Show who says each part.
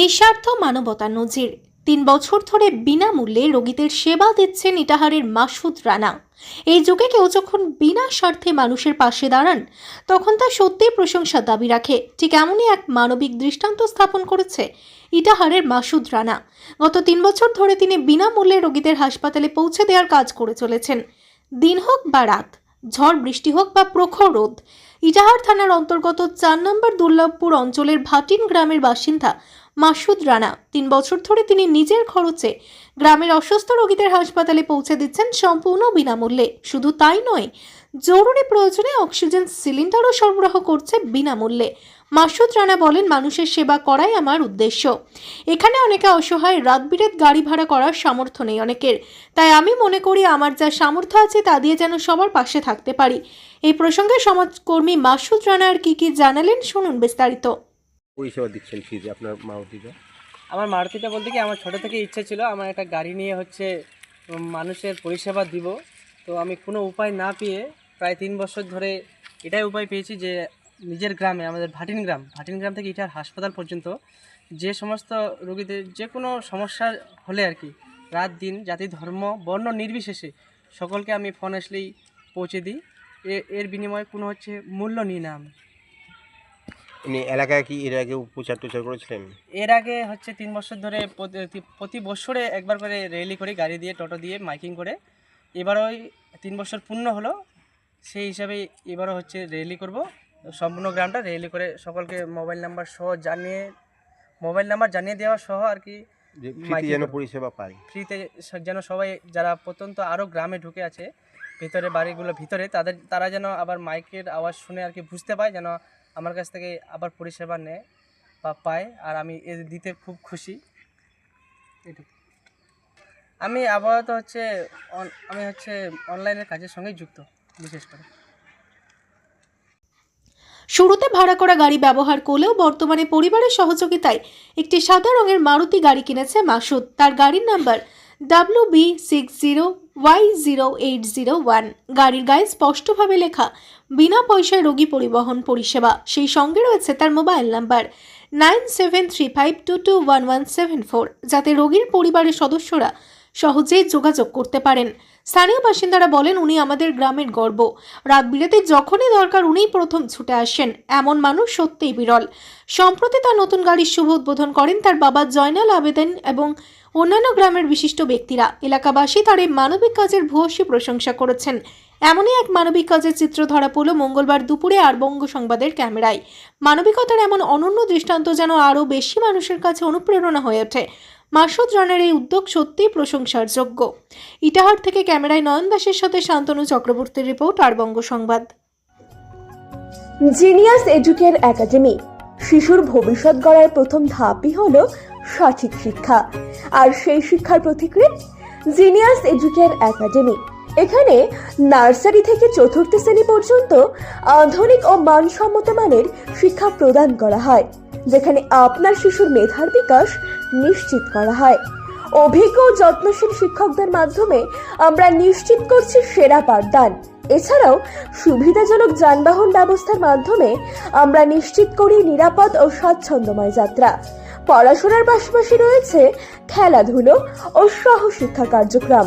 Speaker 1: নিঃস্বার্থ মানবতা নজির। তিন বছর ধরে বিনামূল্যে রোগীদের সেবা দিচ্ছেন ইটাহারের মাসুদ রানা। এই যুগে কেউ যখন বিনা স্বার্থে মানুষের পাশে দাঁড়ান, তখন তা সত্যিই প্রশংসা দাবি রাখে। ঠিক এমনই এক মানবিক দৃষ্টান্ত স্থাপন করেছে ইটাহারের মাসুদ রানা। গত তিন বছর ধরে তিনি বিনামূল্যে রোগীদের হাসপাতালে পৌঁছে দেওয়ার কাজ করে চলেছেন। দিন হোক বা রাত, ঝড়, বৃষ্টি হোক বা প্রখর রোদ, ইটাহার থানার অন্তর্গত চার নম্বর দুর্লভপুর অঞ্চলের ভাটিন গ্রামের বাসিন্দা মাসুদ রানা। তিন বছর ধরে তিনি নিজের খরচে গ্রামের অসুস্থ রোগীদের হাসপাতালে পৌঁছে দিচ্ছেন সম্পূর্ণ বিনামূল্যে। শুধু তাই নয়, জরুরি প্রয়োজনে অক্সিজেন, সিলিন্ডারও সরবরাহ করছে বিনামূল্যে। মাসুদ রানা বলেন, মানুষের সেবা করাই আমার উদ্দেশ্য। এখানে অনেকে অসহায় রাত বিরেত গাড়ি ভাড়া করার সামর্থ্য নেই অনেকের। তাই আমি মনে করি, আমার যা সামর্থ্য আছে তা দিয়ে যেন সবার পাশে থাকতে পারি। এই প্রসঙ্গে সমাজকর্মী মাসুদ রানা আর কি কি জানালেন, শুনুন বিস্তারিত।
Speaker 2: পরিষেবা দিচ্ছেন ফ্রিজে আপনার মারুতিটা?
Speaker 3: আমার মারুতিটা বলতে কি, আমার ছোটো থেকে ইচ্ছে ছিল, আমার একটা গাড়ি নিয়ে হচ্ছে মানুষের পরিষেবা দিব। তো আমি কোনো উপায় না পেয়ে প্রায় তিন বছর ধরে এটাই উপায় পেয়েছি যে, নিজের গ্রামে, আমাদের ভাটিন গ্রাম ভাটিন গ্রাম থেকে ইটার হাসপাতাল পর্যন্ত যে সমস্ত রোগীদের, যে কোনো সমস্যা হলে আর কি, রাত দিন, জাতি, ধর্ম, বর্ণ নির্বিশেষে সকলকে আমি ফোন আসলেই পৌঁছে দিই। এর বিনিময়ে কোনো হচ্ছে মূল্য নিই না আমি।
Speaker 2: এমনি এলাকায় কি এর আগেও প্রচার টুচার করেছিলেন?
Speaker 3: এর আগে হচ্ছে তিন বছর ধরে প্রতি- প্রতি বছরে একবার করে র্যালি করি গাড়ি দিয়ে টোটো দিয়ে মাইকিং করে। এবারও ওই তিন বছর পূর্ণ হলো সেই হিসাবে এবারও হচ্ছে র্যালি করব। সম্পূর্ণ গ্রামটা র্যালি করে সকলকে মোবাইল নাম্বার সহ জানিয়ে মোবাইল নাম্বার জানিয়ে দেওয়া সহ আর কি
Speaker 2: যে ফ্রিতে
Speaker 3: মাইকিং
Speaker 2: যেন। পরিষেবা পায়।
Speaker 3: ফ্রিতে স- যেন সবাই যারা প্রত্যন্ত আরও গ্রামে ঢুকে আছে ভিতরে বাড়িগুলো ভিতরে তাদের তারা যেন আবার মাইকের আওয়াজ শুনে আর কি বুঝতে পায় যেন আমার কাছ থেকে আবার পরিষেবা নেয় বা পায়, আর আমি এ দিতে খুব খুশি। আমি আপাতত হচ্ছে আমি হচ্ছে অনলাইনের কাজের সঙ্গেই যুক্ত, বিশেষ করে।
Speaker 1: শুরুতে ভাড়া করা গাড়ি ব্যবহার করলেও বর্তমানে পরিবারের সহযোগিতায় একটি সাদা রঙের মারুতি গাড়ি কিনেছে মাসুদ। তার গাড়ির number W B six zero Y zero eight zero one গাড়ির গায়ে স্পষ্টভাবে লেখা, বিনা পয়সায় রোগী পরিবহন পরিষেবা। সেই সঙ্গে রয়েছে তার mobile number nine seven three five two two one one seven four যাতে রোগীর পরিবারের সদস্যরা সহজেই যোগাযোগ করতে পারেন। স্থানীয় বাসিন্দারা বলেন, উনি আমাদের গ্রামের গর্ব। রাত বিরাতে যখনই দরকার উনিই প্রথম ছুটে আসেন। এমন মানুষ সত্যিই বিরল। সম্প্রতি তার নতুন গাড়ির শুভ উদ্বোধন করেন তার বাবা জয়নাল আবেদন এবং অন্যান্য গ্রামের বিশিষ্ট ব্যক্তিরা। এলাকাবাসী তার এই মানবিক কাজের ভূয়সী প্রশংসা করেছেন। এমনই এক মানবিক কাজের চিত্র ধরা পড়ল মঙ্গলবার দুপুরে আর বঙ্গ সংবাদের ক্যামেরায়। মানবিকতার এমন অনন্য দৃষ্টান্ত যেন আরও বেশি মানুষের কাছে অনুপ্রেরণা হয়ে ওঠে। মাসুদ রানের এই উদ্যোগ সত্যিই প্রশংসার যোগ্য ইটাহার থেকে ক্যামেরায় নয়ন দাসের সাথে শান্তনু চক্রবর্তীর রিপোর্ট আর বঙ্গ সংবাদ।
Speaker 4: জিনিয়াস এডুকের একাডেমি, শিশুর ভবিষ্যৎ গড়ার প্রথম ধাপই হল সঠিক শিক্ষা। আর সেই শিক্ষার প্রতিক্রিয়া? জিনিয়াস এডুকের একাডেমি এখানে নার্সারি থেকে চতুর্থ শ্রেণি পর্যন্ত আধুনিক ও মানসম্মত মানের শিক্ষা প্রদান করা হয়, যেখানে আপনার শিশুর মেধার বিকাশ নিশ্চিত করা হয়। অভিজ্ঞ যত্নশীল শিক্ষকদের মাধ্যমে আমরা নিশ্চিত করছি সেরা পাঠদান। এছাড়াও সুবিধাজনক যানবাহন ব্যবস্থার মাধ্যমে আমরা নিশ্চিত করি নিরাপদ ও স্বাচ্ছন্দ্যময় যাত্রা। পড়াশোনার পাশাপাশি রয়েছে খেলাধুলো ও সহশিক্ষা কার্যক্রম।